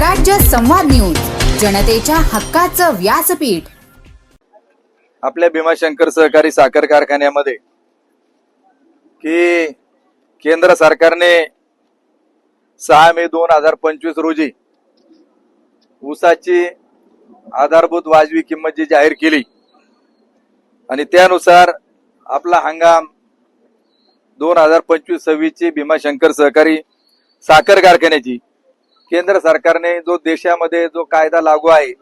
स्वराज्य संवाद न्यूज जनतेच्या हक्काचं व्यासपीठ. आपल्या भीमाशंकर सहकारी साखर कारखान्यामध्ये की केंद्र सरकारने सहा मे दोन हजार पंचवीस रोजी ऊसाची आधारभूत वाजवी किंमत जी जाहीर केली आणि त्यानुसार आपला हंगाम दोन हजार पंचवीस सव्वीस ची भीमाशंकर सहकारी साखर कारखान्याची केंद्र सरकारने जो देशामध्ये जो कायदा लागू आहे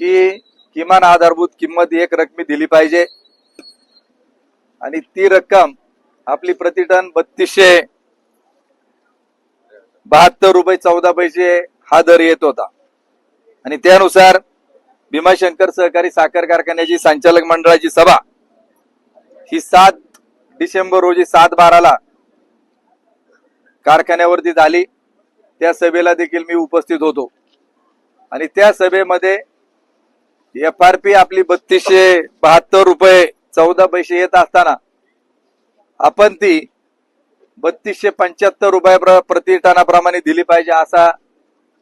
की किमान आधारभूत किंमत एक रकमी दिली पाहिजे. आणि ती रक्कम आपली प्रतिटन बत्तीसशे बहात्तर रुपये चौदा पैसे हा दर येत होता. आणि त्यानुसार भीमाशंकर सहकारी साखर कारखान्याची संचालक मंडळाची सभा ही सात डिसेंबर रोजी सात बाराला कारखान्यावरती झाली. त्या सभेला देखील मी उपस्थित होतो. आणि त्या सभेमध्ये एफ आर पी आपली बत्तीसशे बहात्तर रुपये चौदा पैसे येत असताना आपण ती बत्तीसशे पंच्याहत्तर रुपये प्र- दिली पाहिजे असा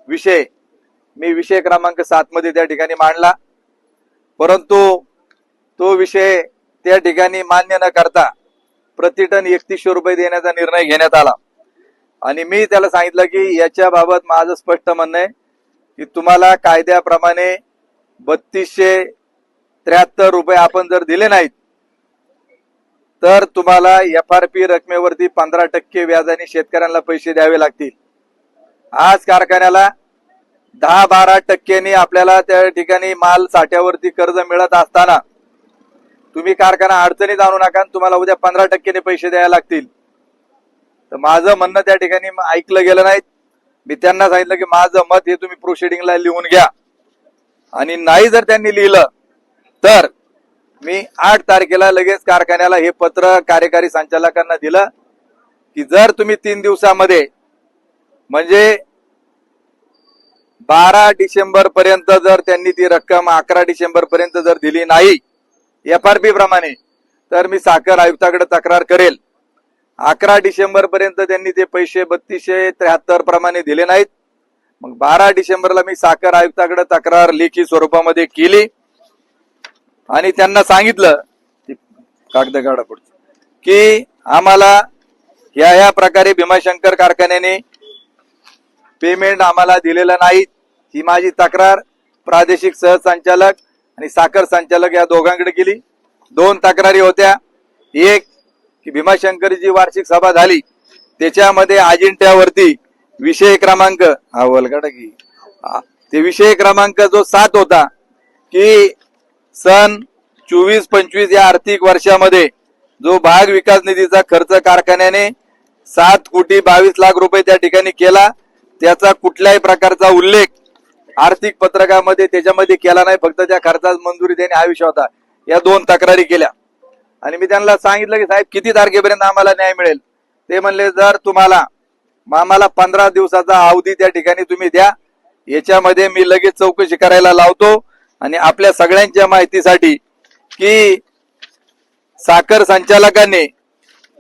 विषय मी विषय क्रमांक सात मध्ये त्या ठिकाणी मांडला. परंतु तो विषय त्या ठिकाणी मान्य न करता प्रतिटन एकतीसशे रुपये देण्याचा निर्णय घेण्यात आला. आणि मी त्याला सांगितलं की याच्या बाबत माझं स्पष्ट म्हणणं आहे की तुम्हाला कायद्याप्रमाणे बत्तीसशे त्र्याहत्तर रुपये आपण जर दिले नाहीत तर तुम्हाला एफ आर पी रकमेवरती पंधरा टक्के व्याजाने शेतकऱ्यांना पैसे द्यावे लागतील. आज कारखान्याला दहा बारा टक्क्यांनी आपल्याला त्या ठिकाणी माल साठ्यावरती कर्ज मिळत असताना तुम्ही कारखाना अडचणीत आणू नका आणि तुम्हाला उद्या पंधरा टक्क्याने पैसे द्यायला लागतील. तर माझं म्हणणं त्या ठिकाणी ऐकलं गेलं नाही. मी त्यांना सांगितलं की माझं मत हे तुम्ही प्रोसिडिंगला लिहून घ्या. आणि नाही जर त्यांनी लिहिलं तर मी आठ तारखेला लगेच कारखान्याला हे पत्र कार्यकारी संचालकांना दिलं की जर तुम्ही तीन दिवसामध्ये म्हणजे बारा डिसेंबर पर्यंत जर त्यांनी ती रक्कम अकरा डिसेंबर पर्यंत जर दिली नाही एफ आर पी प्रमाणे तर मी साखर आयुक्ताकडे तक्रार करेल. अकरा डिसेंबर पर्यंत त्यांनी ते पैसे बत्तीसशे त्र्याहत्तर प्रमाणे दिले नाहीत. मग बारा डिसेंबरला मी साखर आयुक्ताकडे तक्रार लेखी स्वरूपामध्ये केली. आणि त्यांना सांगितलं कागद काढा पुढचं, की आम्हाला ह्या ह्या प्रकारे भीमाशंकर कारखान्याने पेमेंट आम्हाला दिलेलं नाही ही माझी तक्रार. प्रादेशिक सहसंचालक आणि साखर संचालक या दोघांकडे केली दोन तक्रारी होत्या. एक की भीमाशंकरची वार्षिक सभा झाली. त्याच्यामध्ये अजिंठ्यावरती विषय क्रमांक हा वलगड की ते विषय क्रमांक जो सात होता की सन चोवीस पंचवीस या आर्थिक वर्षामध्ये जो भाग विकास निधीचा खर्च कारखान्याने सात कोटी बावीस लाख रुपये त्या ठिकाणी केला त्याचा कुठल्याही प्रकारचा उल्लेख आर्थिक पत्रकामध्ये त्याच्यामध्ये केला नाही फक्त त्या खर्चास मंजुरी देणे हा विषय होता. या दोन तक्रारी केल्या. आणि मी त्यांना सांगितलं की साहेब किती तारखेपर्यंत आम्हाला न्याय मिळेल? ते म्हणले जर तुम्हाला मग आम्हाला पंधरा दिवसाचा अवधी त्या ठिकाणी तुम्ही द्या. याच्यामध्ये मी लगेच चौकशी करायला लावतो आणि आपल्या सगळ्यांच्या माहितीसाठी की साखर संचालकांनी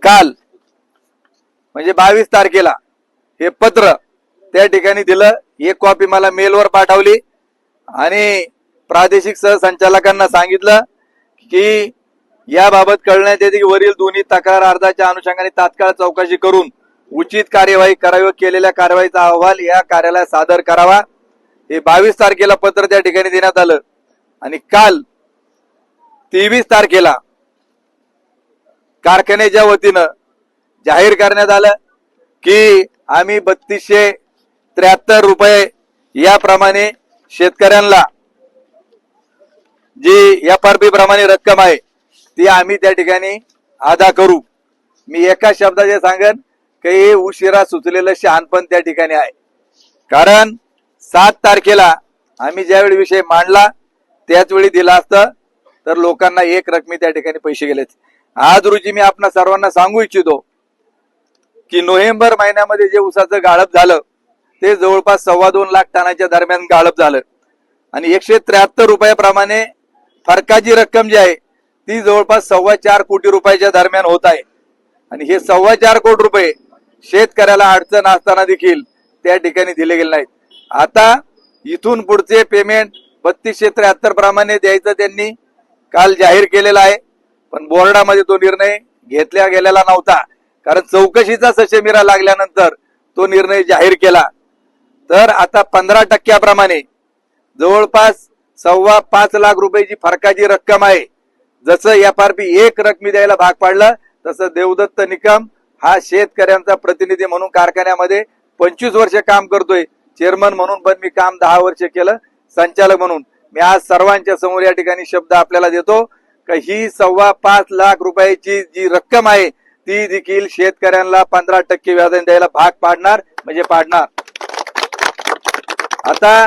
काल म्हणजे बावीस तारखेला हे पत्र त्या ठिकाणी दिलं. एक कॉपी मला मेलवर पाठवली आणि प्रादेशिक सहसंचालकांना सांगितलं की याबाबत कळण्यात येते की वरील दोन्ही तक्रार अर्जाच्या अनुषंगाने तात्काळ चौकशी करून उचित कार्यवाही करावी व केलेल्या कारवाईचा अहवाल या कार्यालयात सादर करावा. हे बावीस तारखेला पत्र त्या ठिकाणी देण्यात आलं. आणि काल तेवीस तारखेला कारखान्याच्या वतीनं जाहीर करण्यात आलं की आम्ही बत्तीसशे त्र्याहत्तर रुपये याप्रमाणे शेतकऱ्यांना जी एफ आर पी प्रमाणे रक्कम आहे ती आम्ही त्या ठिकाणी अदा करू. मी एका शब्दाचे सांगेन सांगन की हे उशिरा सुचलेलं शहाणपण त्या ठिकाणी आहे. कारण सात तारखेला आम्ही ज्यावेळी विषय मांडला त्याच वेळी दिला असतं तर लोकांना एक रकमी त्या ठिकाणी पैसे गेलेत. आज रोजी मी आपणा सर्वांना सांगू इच्छितो की नोव्हेंबर महिन्यामध्ये जे ऊसाचं गाळप झालं ते जवळपास सव्वा दोन लाख टनाच्या दरम्यान गाळप झालं. आणि एकशे त्र्याहत्तर रुपयाप्रमाणे फरकाची रक्कम जी आहे ती जवळपास सव्वा चार कोटी रुपयाच्या दरम्यान होत आहे. आणि हे सव्वा चार कोटी रुपये शेतकऱ्याला अडचण असताना देखील त्या ठिकाणी दिले गेले नाहीत. आता इथून पुढचे पेमेंट बत्तीसशे त्र्याहत्तर प्रमाणे द्यायचं त्यांनी काल जाहीर केलेला आहे. पण बोर्डामध्ये तो निर्णय घेतला गेलेला नव्हता. कारण चौकशीचा सशमिरा लागल्यानंतर तो निर्णय जाहीर केला. तर आता पंधरा टक्क्याप्रमाणे जवळपास सव्वा पाच लाख रुपयाची फरकाची रक्कम आहे. जसं एफ आर पी एक रकमी द्यायला भाग पाडलं तसं देवदत्त निकम हा शेतकऱ्यांचा प्रतिनिधी म्हणून कारखान्यामध्ये पंचवीस वर्ष काम करतोय. चेअरमन म्हणून पण मी काम दहा वर्ष केलं संचालक म्हणून. मी आज सर्वांच्या समोर या ठिकाणी शब्द आपल्याला देतो का ही सव्वा पाच लाख रुपयाची जी रक्कम आहे ती देखील शेतकऱ्यांना पंधरा टक्के व्याजाने द्यायला भाग पाडणार म्हणजे पाडणार. आता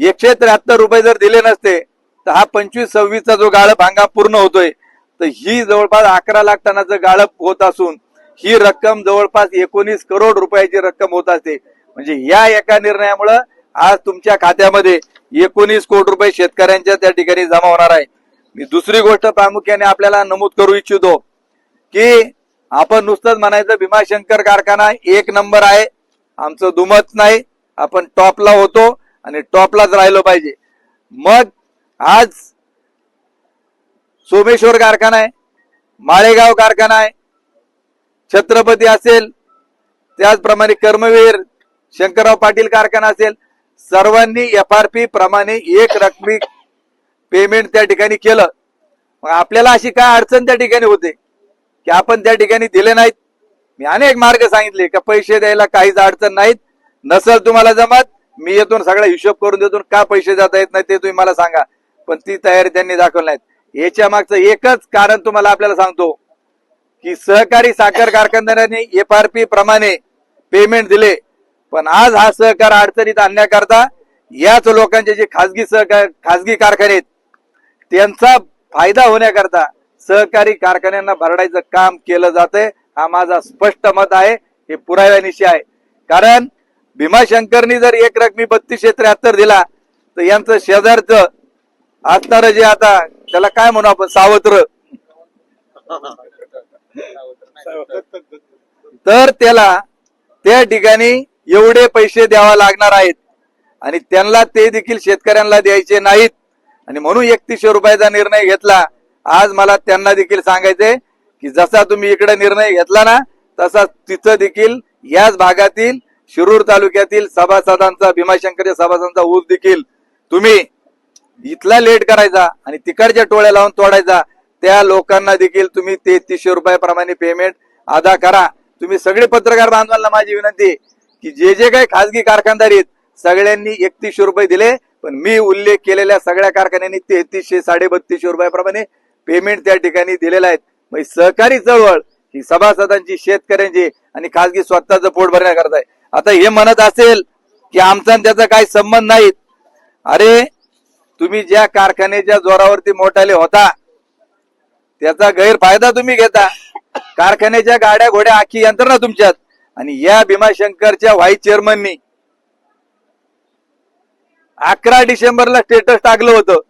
एकशे त्र्याहत्तर रुपये जर दिले नसते तर हा पंचवीस सव्वीसचा जो गाळप हंगाम पूर्ण होतोय तर ही जवळपास अकरा लाख टनाचं गाळप होत असून ही रक्कम जवळपास एकोणीस करोड रुपयाची रक्कम होत असते. म्हणजे या एका निर्णयामुळं आज तुमच्या खात्यामध्ये एकोणीस कोटी रुपये शेतकऱ्यांच्या त्या ठिकाणी जमा होणार आहे. मी दुसरी गोष्ट प्रामुख्याने आपल्याला नमूद करू इच्छितो की आपण नुसतंच म्हणायचं भीमाशंकर कारखाना एक नंबर आहे आमचं दुमत नाही आपण टॉपला होतो आणि टॉपलाच राहिलो पाहिजे. मग आज सोमेश्वर कारखाना आहे माळेगाव कारखाना आहे छत्रपती असेल त्याचप्रमाणे कर्मवीर शंकरराव पाटील कारखाना असेल सर्वांनी एफ आर पी प्रमाणे एक रकमी पेमेंट त्या ठिकाणी केलं. मग आपल्याला अशी काय अडचण त्या ठिकाणी होते? की आपण त्या ठिकाणी दिले नाहीत. मी अनेक मार्ग सांगितले का पैसे द्यायला काहीच अडचण नाहीत. नसल तुम्हाला जमत मी येतो सगळा हिशोब करून देतो. का पैसे जाता येत नाही ते तुम्ही मला सांगा. पण ती तयारी त्यांनी दाखवली नाहीत. याच्या मागचं एकच कारण तुम्हाला आपल्याला सांगतो की सहकारी साखर कारखानदारांनी एफ आर पी प्रमाणे पेमेंट दिले. पण आज हा सहकार अडचणीत आणण्याकरता याच लोकांचे जे खासगी सहकार खासगी कारखाने आहेत त्यांचा फायदा होण्याकरता सहकारी कारखान्यांना भरडायचं काम केलं जातंय. हा माझा स्पष्ट मत आहे. हे पुराव्यानिशी आहे. कारण भीमाशंकरनी जर एक रकमी बत्तीसशे त्र्याहत्तर दिला तर यांचं शेजारचं असणार जे आता त्याला काय म्हणू आपण सावत्र? तर त्याला त्या ठिकाणी एवढे पैसे द्यावा लागणार आहेत. आणि त्यांना ते देखील शेतकऱ्यांना द्यायचे नाहीत. आणि म्हणून एकतीसशे रुपयाचा निर्णय घेतला. आज मला त्यांना देखील सांगायचंय की जसा तुम्ही इकडे निर्णय घेतला ना तसा तिथं देखील याच भागातील शिरूर तालुक्यातील सभासदांचा भीमाशंकरच्या सभासदांचा ऊस देखील तुम्ही इथला लेट करायचा आणि तिकडच्या टोळ्या लावून तोडायचा. त्या लोकांना देखील तुम्ही तेहतीसशे रुपयाप्रमाणे पेमेंट अदा करा. तुम्ही सगळे पत्रकार बांधवांना माझी विनंती की जे जे काही खासगी कारखानदार आहेत सगळ्यांनी एकतीसशे रुपये दिले. पण मी उल्लेख केलेल्या सगळ्या कारखान्यांनी तेहतीसशे साडेबत्तीसशे रुपयाप्रमाणे पेमेंट त्या ठिकाणी दिलेलं आहे मग सहकारी चळवळ ही सभासदांची शेतकऱ्यांची आणि खासगी स्वतःचं पोट भरण्याकरता आहे आता हे म्हणत असेल की आमचा त्याचा काही संबंध नाहीत. अरे तुम्ही ज्या कारखान्याच्या जोरावरती मोठाले होता त्याचा गैरफायदा तुम्ही घेता. कारखान्याच्या गाड्या घोड्या आखी यंत्रणा तुमच्यात. आणि या भीमाशंकरच्या व्हाईस चेअरमननी अकरा डिसेंबरला स्टेटस टाकलं होतं.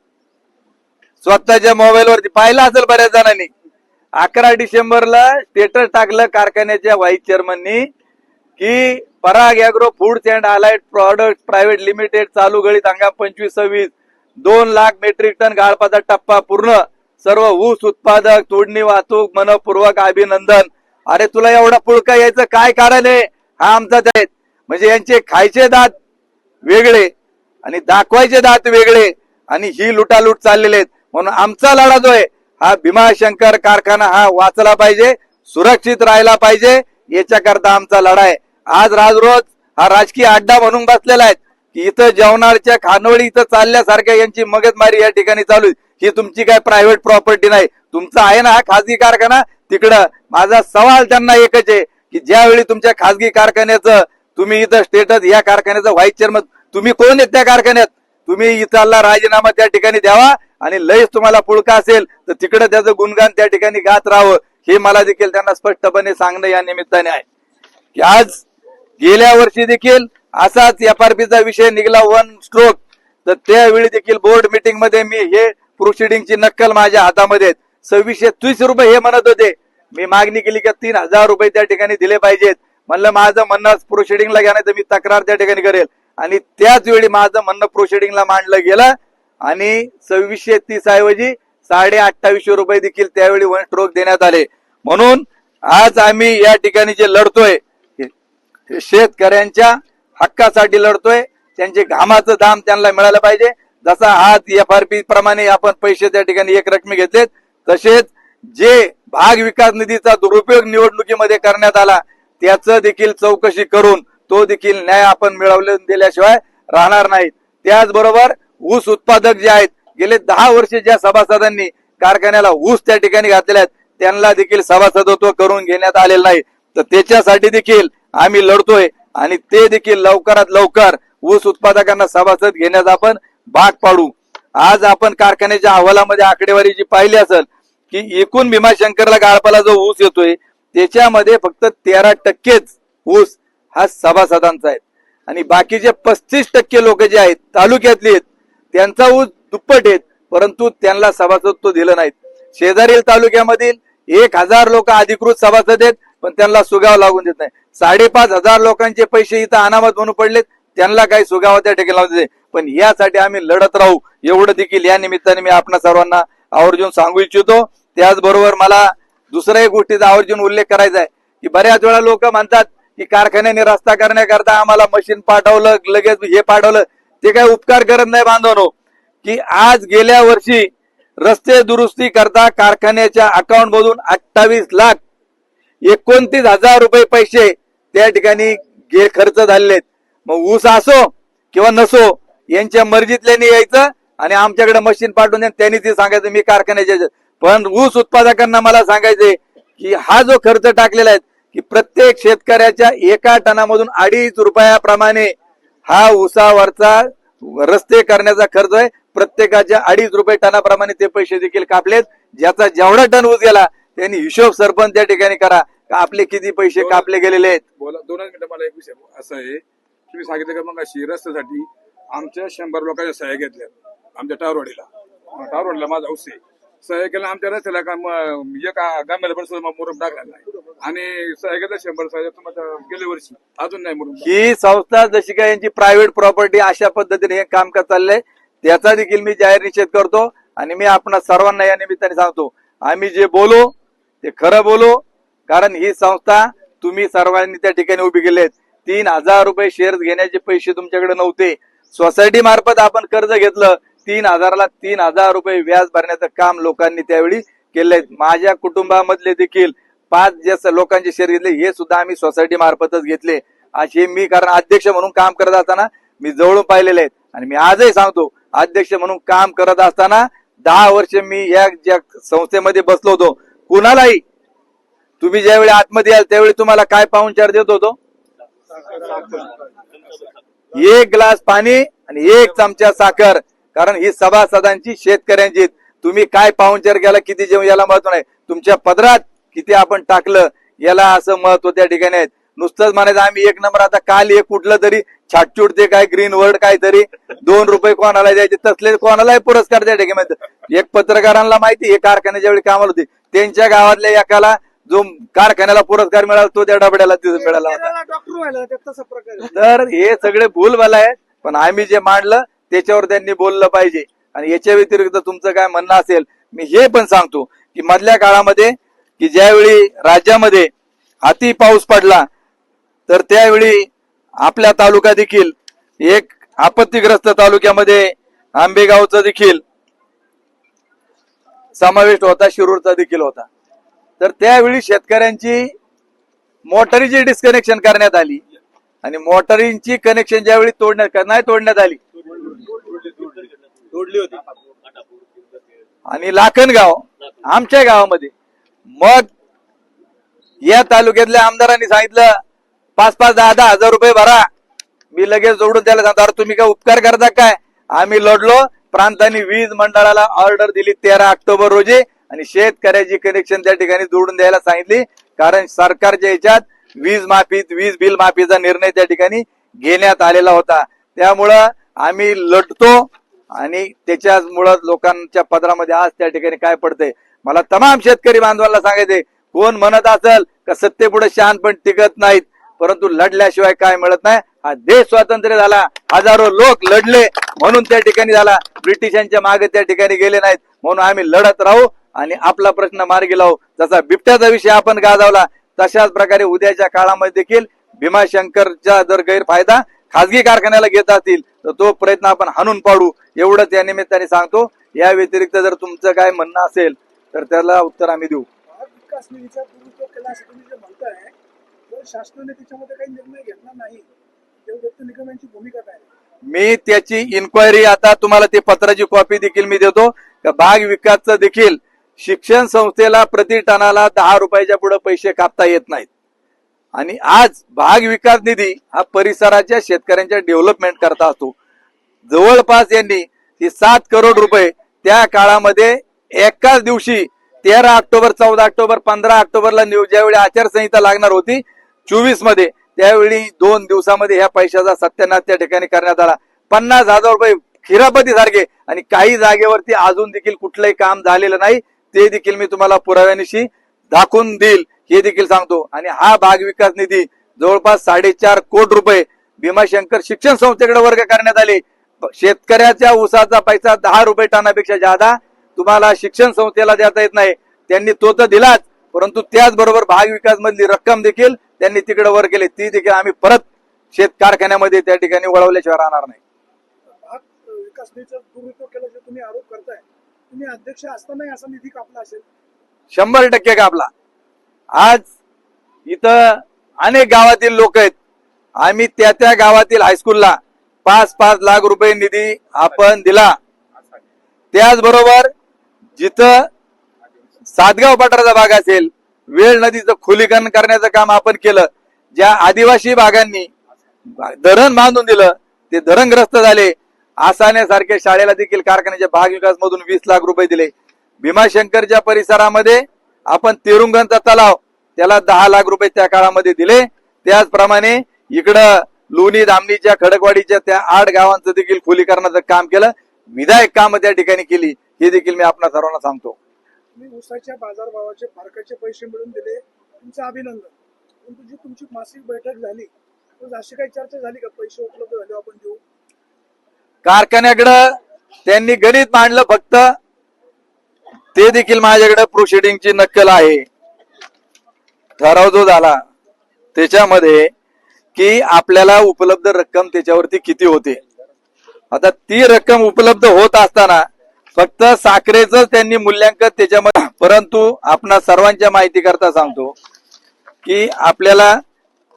स्वतःच्या मोबाईलवरती पाहिलं असेल बऱ्याच जणांनी. अकरा डिसेंबरला स्टेटस टाकलं कारखान्याच्या व्हाईस चेअरमननी की Parag agro foods and allied product private limited चालू गळीत हंगाम पंचवीस सव्वीस. दोन लाख मेट्रिक टन गाळपाचा टप्पा पूर्ण. सर्व ऊस उत्पादक तोडणी वाहतूक मनपूर्वक अभिनंदन. अरे तुला एवढा पुळका यायचं काय कारण आहे? हा आमचा आहेत म्हणजे यांचे खायचे दात वेगळे आणि दाखवायचे दात वेगळे आणि ही लुटालूट चाललेले आहेत. म्हणून आमचा लढा जो आहे हा भीमाशंकर कारखाना हा वाचला पाहिजे सुरक्षित राहिला पाहिजे. याच्याकरता आमचा लढा आहे. आज राजरोज हा राजकीय अड्डा म्हणून बसलेला आहे. की इथं जेवणाच्या खानवळी इथं चालल्यासारख्या यांची मगजमारी या ठिकाणी चालू आहे. ही तुमची काय प्रायव्हेट प्रॉपर्टी नाही. तुमचा आहे ना हा खासगी कारखाना? तिकडं माझा सवाल त्यांना एकच आहे की ज्यावेळी तुमच्या खासगी कारखान्याचं तुम्ही इथं स्टेटस या कारखान्याचं व्हाईस चेअरमन तुम्ही कोण आहेत त्या कारखान्यात? तुम्ही इथला राजीनामा त्या ठिकाणी द्यावा आणि लयच तुम्हाला पुळका असेल तर तिकडं त्याचं गुणगान त्या ठिकाणी गात राहावं. हे मला देखील त्यांना स्पष्टपणे सांगणं या निमित्ताने आहे. की आज गेल्या वर्षी देखील असाच एफआरपीचा विषय निघाला वन स्ट्रोक तर त्यावेळी देखील बोर्ड मीटिंगमध्ये मी हे प्रोसिडिंगची नक्कल माझ्या हातामध्ये सव्वीसशे तीस रुपये हे म्हणत होते. मी मागणी केली की तीन हजार रुपये त्या ठिकाणी दिले पाहिजेत. म्हणलं माझं म्हणणं प्रोसिडिंगला घ्या नाही तर मी तक्रार त्या ठिकाणी करेल. आणि त्याच वेळी माझं म्हणणं प्रोसिडिंगला मांडलं गेलं. आणि सव्वीसशे तीस ऐवजी साडे अठ्ठावीसशे रुपये देखील त्यावेळी वन स्ट्रोक देण्यात आले. म्हणून आज आम्ही या ठिकाणी जे लढतोय शेतकऱ्यांच्या हक्कासाठी लढतोय. त्यांचे घामाचं दाम त्यांना मिळालं पाहिजे. जसा आज एफ आर पी प्रमाणे आपण पैसे त्या ठिकाणी एक रकमी घेतलेत तसेच जे भाग विकास निधीचा दुरुपयोग निवडणुकीमध्ये करण्यात आला त्याचं देखील चौकशी करून तो देखील न्याय आपण मिळवले दिल्याशिवाय राहणार नाहीत. त्याचबरोबर ऊस उत्पादक जे आहेत गेले दहा वर्षे ज्या सभासदांनी कारखान्याला ऊस त्या ठिकाणी घातलेल्या आहेत त्यांना देखील सभासदत्व करून घेण्यात आलेलं नाही. तर त्याच्यासाठी देखील आम्ही लढतोय. आणि ते देखील लवकरात लवकर ऊस उत्पादकांना सभासद घेण्यास आपण भाग पाडू. आज आपण कारखान्याच्या अहवालामध्ये आकडेवारी जी पाहिली असेल की एकूण भीमाशंकरला गाळपाला जो ऊस येतोय त्याच्यामध्ये फक्त तेरा टक्केच ऊस हा सभासदांचा आहे. आणि बाकीचे पस्तीस टक्के लोक जे आहेत तालुक्यातले आहेत त्यांचा ऊस दुप्पट आहेत परंतु त्यांना सभासदत्व दिलं नाहीत. शेजारील तालुक्यामधील एक हजार लोक अधिकृत सभासद आहेत पण त्यांना सुगाव लागून देत नाही. साडेपाच हजार लोकांचे पैसे इथं अनामत म्हणून पडलेत. त्यांना काही सुगाव त्या ठिकाणी पण यासाठी आम्ही लढत राहू एवढं देखील या निमित्ताने मी आपणा सर्वांना आवर्जून सांगू इच्छितो. त्याचबरोबर मला दुसऱ्या एक गोष्टीचा आवर्जून उल्लेख करायचा आहे की बऱ्याच वेळा लोक म्हणतात की कारखान्याने रस्ता करण्याकरता आम्हाला मशीन पाठवलं लगेच हे पाठवलं. ते काय उपकार करत नाही बांधवनो. की आज गेल्या वर्षी रस्ते दुरुस्ती करता कारखान्याच्या अकाउंट मधून अठ्ठावीस लाख एकोणतीस हजार रुपये पैसे त्या ठिकाणी गे खर्च झालेले मग ऊस असो किंवा नसो यांच्या मर्जीतल्याने यायचं आणि आमच्याकडे मशीन पाठवून द्या त्यांनी ते सांगायचं मी कारखान्याच्या पण ऊस उत्पादकांना मला सांगायचंय की हा जो खर्च टाकलेला आहे की प्रत्येक शेतकऱ्याच्या एका टनामधून अडीच रुपयाप्रमाणे हा ऊसावरचा रस्ते करण्याचा खर्च आहे. प्रत्येकाच्या अडीच रुपये टनाप्रमाणे ते पैसे देखील कापलेत. ज्याचा जेवढा टन ऊस गेला त्यांनी हिशोब सरपंच त्या ठिकाणी करा. का आपले किती पैसे कापले गेलेले आहेत? बोला दोनच मिनिटं मला एक विषय असं आहे मी सांगितलं का मग अशी रस्त्यासाठी आमच्या शंभर लोकांच्या सह्या घेतल्या आमच्या टावरवाडीला टावरवाडीला माझा आहे. सह्या केल्या आमच्या रस्त्याला का मग एका गाम्याला पण सुद्धा मुरुम टाकला नाही. आणि सह्या घेतल्या शंभर सह्या तुम्हाला गेल्या वर्षी अजून नाही मुरुम ही संस्था जशी काय यांची प्रायव्हेट प्रॉपर्टी अशा पद्धतीने हे काम करत चाललंय त्याचा देखील मी जाहीर निषेध करतो. आणि मी आपण सर्वांना या निमित्ताने सांगतो आम्ही जे बोलो ते खरं बोलो कारण ही संस्था तुम्ही सर्वांनी त्या ठिकाणी उभी केलेत. तीन हजार रुपये शेअर्स घेण्याचे पैसे तुमच्याकडे नव्हते. सोसायटी मार्फत आपण कर्ज घेतलं. तीन हजाराला तीन हजार रुपये व्याज भरण्याचं काम लोकांनी त्यावेळी केलंय. माझ्या कुटुंबामधले देखील पाच जे लोकांचे शेअर घेतले. हे सुद्धा आम्ही सोसायटी मार्फतच घेतले. असे मी कारण अध्यक्ष म्हणून काम करत असताना मी जवळून पाहिलेले आहेत. आणि मी आजही सांगतो अध्यक्ष म्हणून काम करत असताना दहा वर्ष मी या ज्या संस्थेमध्ये बसलो होतो कुणालाही तुम्ही ज्यावेळी आतमध्ये याल त्यावेळी तुम्हाला काय पाहुणचार देत होतो? एक ग्लास पाणी आणि एक चमचा साखर. कारण ही सभासदांची शेतकऱ्यांची तुम्ही काय पाहुणचार केला किती जेवण याला महत्त्व नाही. तुमच्या पदरात किती आपण टाकलं याला असं महत्त्व त्या ठिकाणी आहे नुसतंच म्हणायचं आम्ही एक नंबर आता काल एक कुठलं तरी छाटछूट ते काय ग्रीन वर्ड काहीतरी दोन रुपये कोणाला द्यायचे तसले कोणालाही पुरस्कार त्या ठिकाणी एक पत्रकारांना माहिती हे कारखान्याच्या वेळी कामाला होती. त्यांच्या गावातल्या एकाला जो कारखान्याला पुरस्कार मिळाला तो त्या डबड्याला तिथं मिळाला होता. डॉक्टर व्हायला ते तसा प्रकार तर हे सगळे भूलभाल आहेत पण आम्ही जे मांडलं त्याच्यावर त्यांनी बोललं पाहिजे. आणि याच्या व्यतिरिक्त तुमचं काय म्हणणं असेल मी हे पण सांगतो की मधल्या काळामध्ये की ज्यावेळी राज्यामध्ये अति पाऊस पडला तर त्यावेळी आपल्या तालुका देखील एक आपत्तीग्रस्त तालुक्यामध्ये आंबेगावचा देखील समावेश होता शिरूरचा देखील होता. तर त्यावेळी शेतकऱ्यांची मोटरीची डिस्कनेक्शन करण्यात आली. आणि मोटरींची कनेक्शन ज्यावेळी तोडण्यात नाही तोडण्यात आली. तोडली होती. आणि लाखनगाव आमच्या गावामध्ये. मग या तालुक्यातल्या आमदारांनी सांगितलं पाच पाच दहा दहा हजार रुपये भरा. मी लगेच जोडून त्याला सांगतो अरे तुम्ही काय उपकार करता काय? आम्ही लढलो. प्रांतांनी वीज मंडळाला ऑर्डर दिली तेरा ऑक्टोबर रोजी. आणि शेतकऱ्याची कनेक्शन त्या ठिकाणी जोडून द्यायला सांगितली. कारण सरकारच्या याच्यात वीज माफीत वीज बिल माफीचा निर्णय त्या ठिकाणी घेण्यात आलेला होता. त्यामुळं आम्ही लढतो आणि त्याच्यामुळं लोकांच्या पदरामध्ये आज त्या ठिकाणी काय पडतंय? मला तमाम शेतकरी बांधवांना सांगायचे कोण म्हणत असेल का सत्तेपुढे शहाणपण टिकत नाहीत परंतु लढल्याशिवाय काय मिळत नाही. हा देश स्वातंत्र्य झाला हजारो लोक लढले म्हणून त्या ठिकाणी झाला. ब्रिटिशांच्या मागे त्या ठिकाणी गेले नाहीत म्हणून आम्ही लढत राहू. आणि आपला प्रश्न मार्गी लावू. जसा बिबट्याचा विषय आपण गाजवला तशाच प्रकारे उद्याच्या काळामध्ये देखील भीमाशंकरचा जर गैरफायदा खासगी कारखान्याला घेत असतील तर तो प्रयत्न आपण हाणून पाडू. एवढंच या निमित्ताने सांगतो. या व्यतिरिक्त जर तुमचं काय म्हणणं असेल तर त्याला उत्तर आम्ही देऊ. शासनाने त्याच्यामध्ये काही निर्णय घेतला नाही. यांची भूमिका काय? मी त्याची इन्क्वायरी आता तुम्हाला ते पत्राची कॉपी देखील मी देतो. भाग विकासचं देखील शिक्षण संस्थेला प्रति टनाला दहा रुपयाच्या पुढे पैसे कापता येत नाहीत. आणि आज भाग विकास निधी हा परिसराच्या शेतकऱ्यांच्या डेव्हलपमेंट करता असतो. जवळपास यांनी ही सात करोड रुपये त्या काळामध्ये एकाच दिवशी तेरा ऑक्टोबर चौदा ऑक्टोबर पंधरा ऑक्टोबरला निव- ज्यावेळी आचारसंहिता लागणार होती चोवीसमध्ये त्यावेळी दोन दिवसामध्ये ह्या पैशाचा सत्यानाश त्या ठिकाणी करण्यात आला. पन्नास हजार रुपये खिरापती सारखे आणि काही जागेवरती अजून देखील कुठलंही काम झालेलं नाही. ते देखील मी तुम्हाला पुराव्यानिशी दाखवून देईल हे देखील सांगतो. आणि हा भाग विकास निधी जवळपास साडेचार कोटी रुपये भीमाशंकर शिक्षण संस्थेकडे वर्ग करण्यात आले. शेतकऱ्याच्या ऊसाचा पैसा दहा रुपये टनापेक्षा जादा तुम्हाला शिक्षण संस्थेला देता येत नाही. त्यांनी तो तर दिलाच परंतु त्याचबरोबर भाग विकास मधली रक्कम देखील त्यांनी तिकडे वर केली. ती देखील आम्ही परत शेत कारखान्यामध्ये त्या ठिकाणी वळवल्याशिवाय राहणार नाही. तुम्ही तुम्ही अध्यक्ष असतानाही असा निधी कापला असेल? शंभर टक्के कापला. आज इथं अनेक गावातील लोक आहेत. आम्ही त्या त्या गावातील हायस्कूलला पाच पाच लाख रुपये निधी आपण दिला. त्याचबरोबर जिथं सातगाव पठाराचा भाग असेल वेळ नदीचं खोलीकरण करण्याचं काम आपण केलं. ज्या आदिवासी भागांनी धरण बांधून दिलं ते धरणग्रस्त झाले. आसाण्यासारख्या शाळेला देखील कारखान्याच्या भाग विकास मधून वीस लाख रुपये दिले. भीमाशंकरच्या परिसरामध्ये आपण तिरुंगंचा तलाव त्याला दहा लाख रुपये त्या काळामध्ये दिले. त्याचप्रमाणे इकडं लोणी धामणीच्या खडकवाडीच्या त्या आठ गावांचं देखील खोलीकरणाचं काम केलं. विधायक काम त्या ठिकाणी केली. हे देखील मी आपणा सर्वांना सांगतो. ऊसाच्या बाजारभावाचे फारकाचे पैसे मिळून दिले. तुमचं अभिनंदन. परंतु जी तुमची मासिक बैठक झाली अशी काही चर्चा झाली का? पैसे उपलब्ध झाले आपण देऊ? कारखान्याकडं त्यांनी गणित मांडलं फक्त. ते देखील माझ्याकडे प्रोसिडिंगची नक्कल आहे. ठराव जो झाला त्याच्यामध्ये की आपल्याला उपलब्ध रक्कम त्याच्यावरती किती होते. आता ती रक्कम उपलब्ध होत असताना फक्त साखरेच त्यांनी मूल्यांकन त्याच्यामध्ये परंतु आपणा सर्वांच्या माहिती करता सांगतो की आपल्याला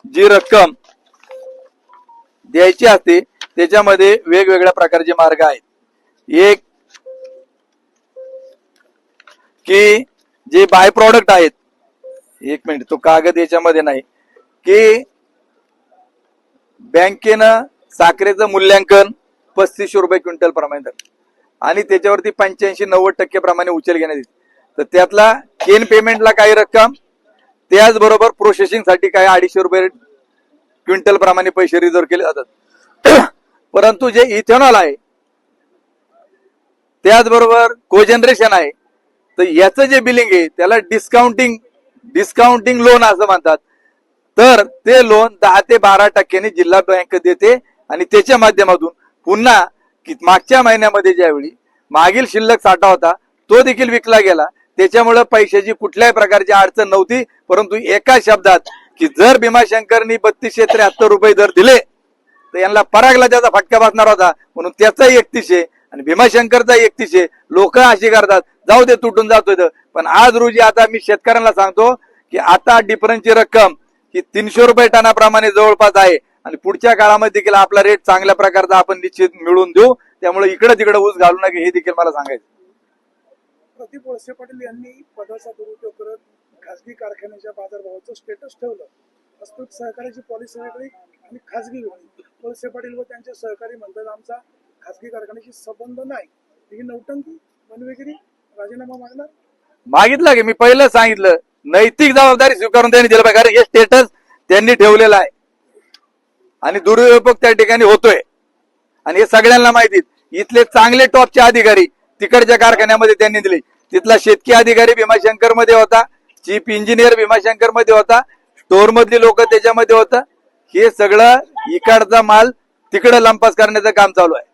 जी रक्कम द्यायची असते त्याच्यामध्ये वेगवेगळ्या प्रकारचे मार्ग आहेत. एक की जे बाय प्रॉडक्ट आहेत एक मिनिट तो कागद याच्यामध्ये नाही की बँकेनं साखरेचं मूल्यांकन पस्तीसशे रुपये क्विंटल प्रमाणे आणि त्याच्यावरती पंच्याऐंशी नव्वद टक्के प्रमाणे उचल घेण्यात येते. तर त्यातला केन पेमेंटला काही रक्कम त्याचबरोबर प्रोसेसिंगसाठी काही अडीचशे रुपये क्विंटल प्रमाणे पैसे रिझर्व केले जातात. परंतु जे इथेनॉल आहे त्याचबरोबर कोजनरेशन आहे तर याचं जे बिलिंग आहे त्याला डिस्काउंटिंग डिस्काउंटिंग लोन असं म्हणतात. तर ते लोन दहा ते बारा टक्क्यांनी जिल्हा बँक देते आणि त्याच्या माध्यमातून पुन्हा मागच्या महिन्यामध्ये ज्यावेळी मागील शिल्लक साठा होता तो देखील विकला गेला. त्याच्यामुळे पैशाची कुठल्याही प्रकारची अडचण नव्हती परंतु एका शब्दात की जर भीमाशंकरनी बत्तीसशे त्र्याहत्तर रुपये जर दिले तर यांना परागला त्याचा फटका बसणार होता. म्हणून त्याचा एकतीसशे आणि भीमाशंकरचा एकतीसशे लोक अशी करतात. जाऊ दे तुटून जातोय पण आज रोजी आता मी शेतकऱ्यांना सांगतो की आता डिफरन्सची रक्कम ही तीनशे रुपये टनाप्रमाणे जवळपास आहे. आणि पुढच्या काळामध्ये देखील आपला रेट चांगल्या प्रकारचा आपण निश्चित मिळवून देऊ. त्यामुळे इकडे तिकडे ऊस घालू नये हे देखील मला सांगायचं प्रदीप वळसे पाटील यांनी पदाचा दुरुपयोग करत खासगी कारखान्याच्या बाजारभावाचं स्टेटस ठेवलं. सहकार्याची पॉलिसी वेगळी आणि खासगी वेगळी वळसे पाटील व त्यांचे सहकारी म्हणतात आमचा खासगी कारखान्याशी संबंध नाही. ही नौटंकी मनवेगिरी राजीनामा मागणार? मागितलं की मी पहिलं सांगितलं. नैतिक जबाबदारी स्वीकारून त्यांनी दिलं पाहिजे. कारण हे स्टेटस त्यांनी ठेवलेलं आहे. आणि दुरुपयोग त्या ठिकाणी होतोय. आणि हे सगळ्यांना माहिती इथले चांगले टॉपचे अधिकारी तिकडच्या कारखान्यामध्ये त्यांनी दिले. तिथला शेतकी अधिकारी भीमाशंकरमध्ये होता. चीफ इंजिनियर भीमाशंकरमध्ये होता. स्टोर मधली लोक त्याच्यामध्ये होता. हे सगळं इकडचा माल तिकडं लंपास करण्याचं काम चालू आहे.